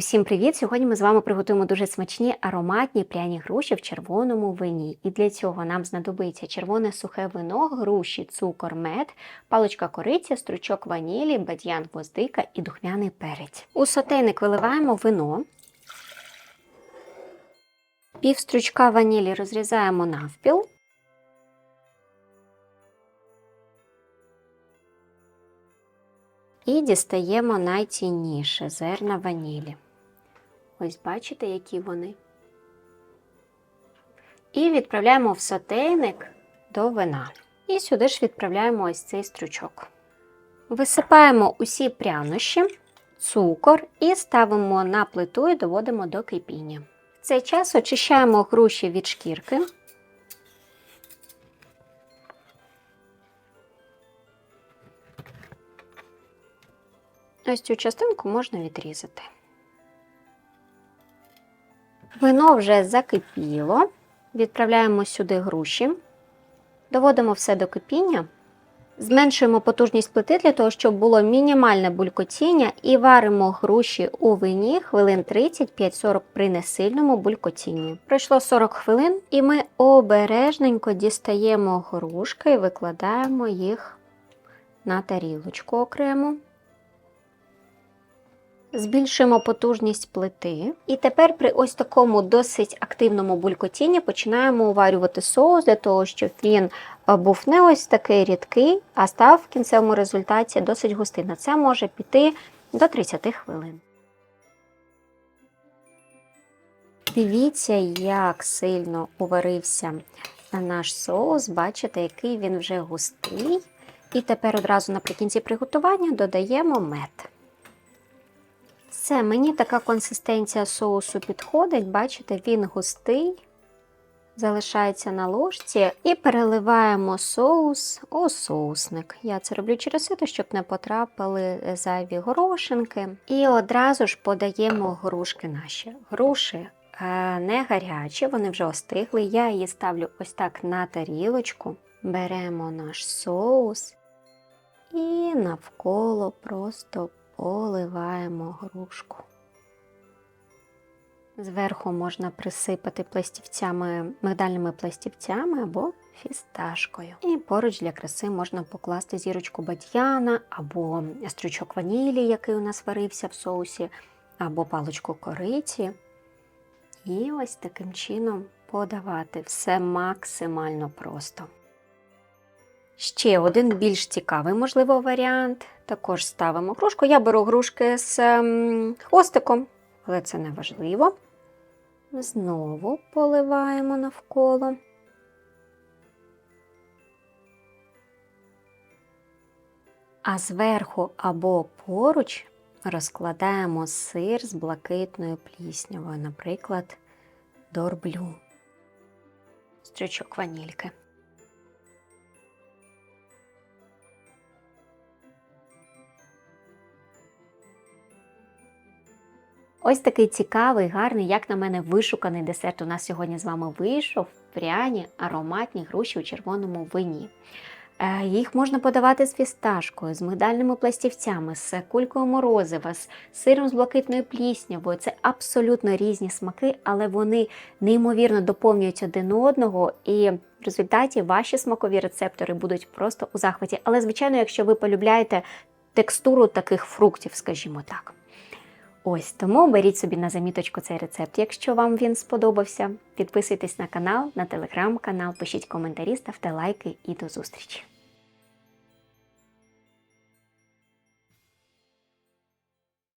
Усім привіт! Сьогодні ми з вами приготуємо дуже смачні ароматні пряні груші в червоному вині. І для цього нам знадобиться червоне сухе вино, груші, цукор, мед, паличка кориці, стручок ванілі, бадьян гвоздика і духмяний перець. У сотейник виливаємо вино. Пів стручка ванілі розрізаємо навпіл. І дістаємо найцінніше зерна ванілі. Ось бачите, які вони. І відправляємо в сотейник до вина. І сюди ж відправляємо ось цей стручок. Висипаємо усі прянощі, цукор і ставимо на плиту і доводимо до кипіння. В цей час очищаємо груші від шкірки. Ось цю частинку можна відрізати. Вино вже закипіло. Відправляємо сюди груші, доводимо все до кипіння, зменшуємо потужність плити для того, щоб було мінімальне булькотіння, і варимо груші у вині хвилин 35-40 при несильному булькотінні. Пройшло 40 хвилин, і ми обережненько дістаємо грушки і викладаємо їх на тарілочку окремо. Збільшуємо потужність плити. І тепер при ось такому досить активному булькотінні починаємо уварювати соус для того, щоб він був не ось такий рідкий, а став в кінцевому результаті досить густий. На це може піти до 30 хвилин. Дивіться, як сильно уварився наш соус. Бачите, який він вже густий. І тепер одразу наприкінці приготування додаємо мед. Все, мені така консистенція соусу підходить, бачите, він густий, залишається на ложці, і переливаємо соус у соусник. Я це роблю через сито, щоб не потрапили зайві горошинки. І одразу ж подаємо грушки наші. Груші е, не гарячі, вони вже остигли. Я її ставлю ось так на тарілочку. Беремо наш соус і навколо просто поливаємо грушку. Зверху можна присипати пластівцями, мигдальними пластівцями або фісташкою. І поруч для краси можна покласти зірочку бадьяна, або стручок ванілі, який у нас варився в соусі, або паличку кориці. І ось таким чином подавати все максимально просто. Ще один більш цікавий, можливо, варіант. Також ставимо грушку. Я беру грушки з ем, хвостиком, але це не важливо. Знову поливаємо навколо. А зверху або поруч розкладаємо сир з блакитною пліснявою, наприклад, дорблю, стрючок ванільки. Ось такий цікавий, гарний, як на мене, вишуканий десерт у нас сьогодні з вами вийшов. Пряні ароматні груші у червоному вині. Е, їх можна подавати з фісташкою, з мигдальними пластівцями, з кулькою морозива, з сиром з блакитною пліснявою. Це абсолютно різні смаки, але вони неймовірно доповнюють один одного, і в результаті ваші смакові рецептори будуть просто у захваті. Але, звичайно, якщо ви полюбляєте текстуру таких фруктів, скажімо так. Ось тому беріть собі на заміточку цей рецепт, якщо вам він сподобався. Підписуйтесь на канал, на телеграм-канал, пишіть коментарі, ставте лайки і до зустрічі!